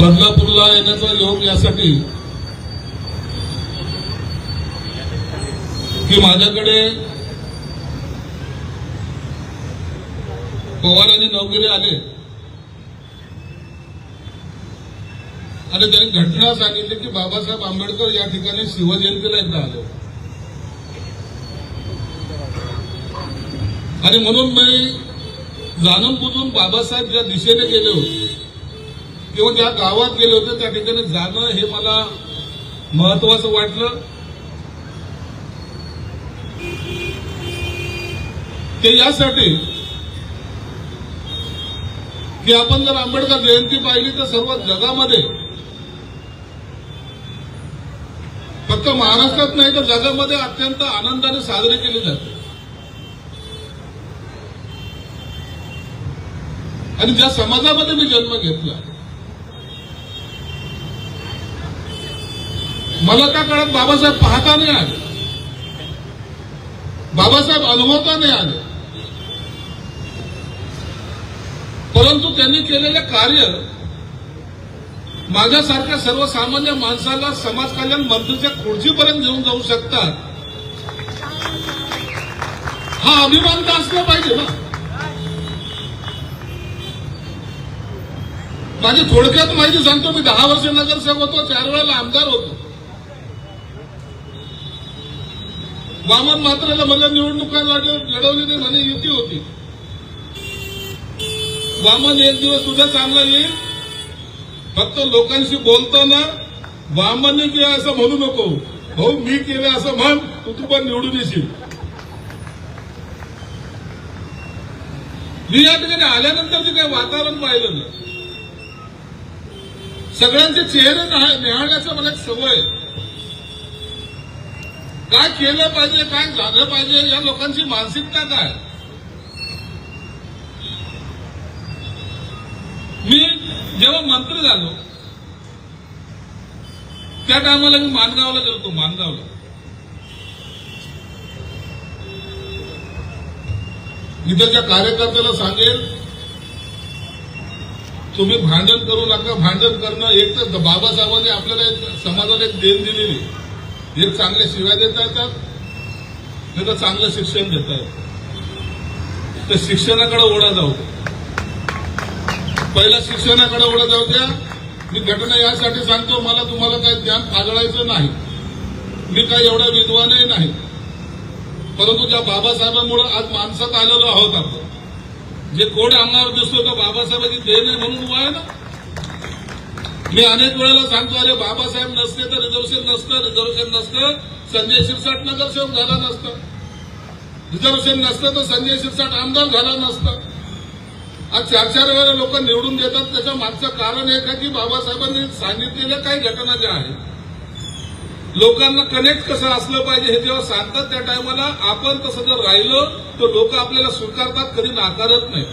बदलापूरला येण्याचा योग यासाठी की माझ्याकडे पवार आणि नवगिरे आले. आणि त्यांनी घटना सांगितली की बाबासाहेब आंबेडकर या ठिकाणी शिवजयंतीला एकदा आले. आणि म्हणून मी जाणून बुजून बाबासाहेब ज्या दिशेने गेले होते किंवा ज्या गावात गेले होते त्या ठिकाणी जाणं हे मला महत्वाचं वाटलं. ते यासाठी की आपण जर आंबेडकर जयंती पाहिली तर सर्व जगामध्ये फक्त महाराष्ट्रात नाही तर जगामध्ये अत्यंत आनंदाने साजरी केली जाते. आणि ज्या समाजामध्ये मी जन्म घेतला मला त्या काळात बाबासाहेब पाहता नाही आले? बाबासाहेब अनुभवता नाही आले. परंतु त्यांनी केलेले कार्य माझ्यासारख्या सर्वसामान्य माणसाला समाज कल्याण मंत्रीच्या खुर्चीपर्यंत घेऊन जाऊ शकतात. हा अभिमान तर असला पाहिजे ना. माझी थोडक्यात माहिती सांगतो मी दहा वर्ष नगरसेवक होतो चार वेळेला आमदार होतो. वामन मात्राला मला निवडणुका लढवली नाही म्हणे युती होती. वामन एक दिवस तुझा चांगला येईल. फक्त लोकांशी बोलताना वामनने केलं असं म्हणू नको. भाऊ मी केलं असं म्हण तू तू पण निवडून येशील. मी या ठिकाणी आल्यानंतर जे काही वातावरण पाहिलं ना सगळ्यांचे चेहरे निहाळण्याचं मला एक सवय आहे. काय केलं पाहिजे काय झालं पाहिजे या लोकांची मानसिकता काय? मी जेव्हा मंत्री झालो त्या टायमाला मी मानगावला गेलो मानगावला. इथंच्या कार्यकर्त्याला सांगेल तुम्ही भांडण करू नका भांडण करणं एक तर बाबासाहेबांनी आपल्याला समाजाला एक देण दिलेली. हे चांगल्या शिव्या देता येतात नाही तर चांगलं शिक्षण देता येतं. तर शिक्षणाकडे ओढा जाऊ द्या. पहिला शिक्षणाकडे ओढा जाऊ द्या. मी घटना यासाठी सांगतो मला तुम्हाला काही ज्ञान पागळायचं नाही. मी काही एवढा विद्वानही नाही. परंतु त्या बाबासाहेबांमुळे आज माणसात आलेलो आहोत आपण जे कोड अंगावर दिसतो तो बाबासाहेबांची देण आहे म्हणून उभा आहे ना? मी अनेक वेळेला सांगतो अरे बाबासाहेब नसते तर रिझर्वेशन नसतं रिझर्वेशन नसतं संजय शिरसाट नगरसेवक झाला नसतं. रिझर्वेशन नसतं तर संजय शिरसाट आमदार झाला नसतं. आज चार चार वेळेला लोक निवडून देतात त्याच्या मागचं कारण हे का की बाबासाहेबांनी सांगितलेल्या काही घटना ज्या आहेत लोकांना कनेक्ट कसं असलं पाहिजे हे जेव्हा सांगतात त्या टायमाला आपण तसं जर राहिलो तर लोक आपल्याला स्वीकारतात कधी नाकारत नाही